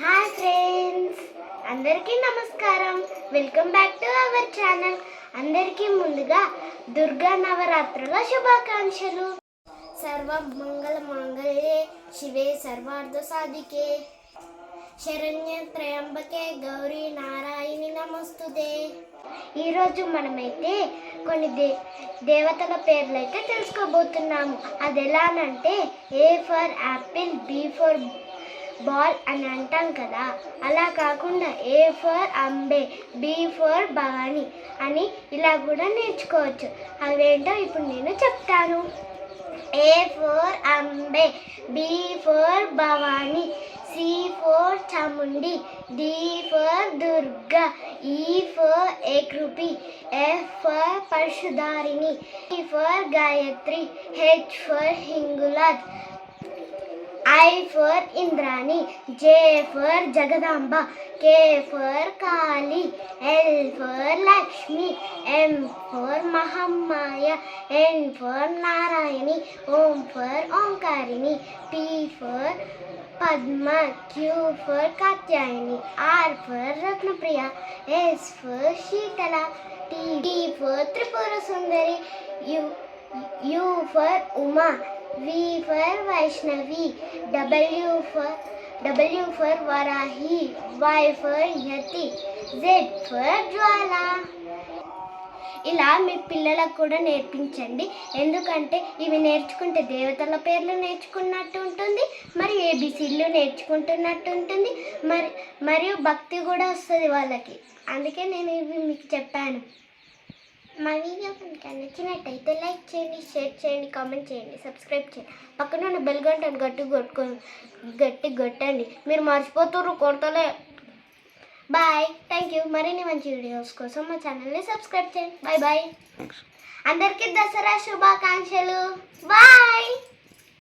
Hi friends అందరికీ నమస్కారం. Welcome back to our channel అందరికీ ముందుగా దుర్గా నవరాత్రుల శుభాకాంక్షలు. సర్వ మంగళ మంగళే శివే సర్వార్థ సాధికే. శరణ్య త్రయంబకే గౌరీ నారాయణి నమస్తుదే ఈరోజు మనమైతే కొన్ని దే దేవతల పేర్లు అయితే తెలుసుకోబోతున్నాము. అది ఎలానంటే A for apple B for ball అని అంటాం కదా. అలా కాకుండా A for Ambe B for Bhavani అని ఇలా కూడా నేర్చుకోవచ్చు. అవేంటో ఇప్పుడు నేను చెప్తాను. A for Ambe B for Bhavani C for Chamundi D for Durga E for Ekripi F for Parashudharini E for Gayatri H for Hinglaj. I for Indrani J for Jagadamba K for Kali L for Lakshmi M for Mahamaya N for Narayani Om for Omkarini P for Padma Q for Katyayani R for Ratnapriya S for Sheetala T T for Tripura Sundari U U for Uma V for Vaishnavi W for W for Varahi, Y for Yati Z for Jwala. ఇలా మీ పిల్లలకు కూడా నేర్పించండి. ఎందుకంటే ఇవి నేర్చుకుంటే దేవతల పేర్లు నేర్చుకున్నట్టు ఉంటుంది మరి ఏబిసిడ్లు నేర్చుకుంటున్నట్టు ఉంటుంది మరి మరియు భక్తి కూడా వస్తుంది వాళ్ళకి. అందుకే నేను ఇవి మీకు చెప్పాను. మా వీడియో కనుక నచ్చినట్టయితే లైక్ చేయండి షేర్ చేయండి కామెంట్ చేయండి సబ్స్క్రైబ్ చేయండి. పక్కన ఉన్న బెల్ గంటను గట్టి కొట్టుకో గట్టి కొట్టండి. మీరు మర్చిపోతుర్రు కొడతలే. బాయ్ థ్యాంక్ యూ మరిన్ని మంచి వీడియోస్ కోసం మా ఛానల్ని సబ్స్క్రైబ్ చేయండి. బాయ్ బాయ్ అందరికీ దసరా శుభాకాంక్షలు. బాయ్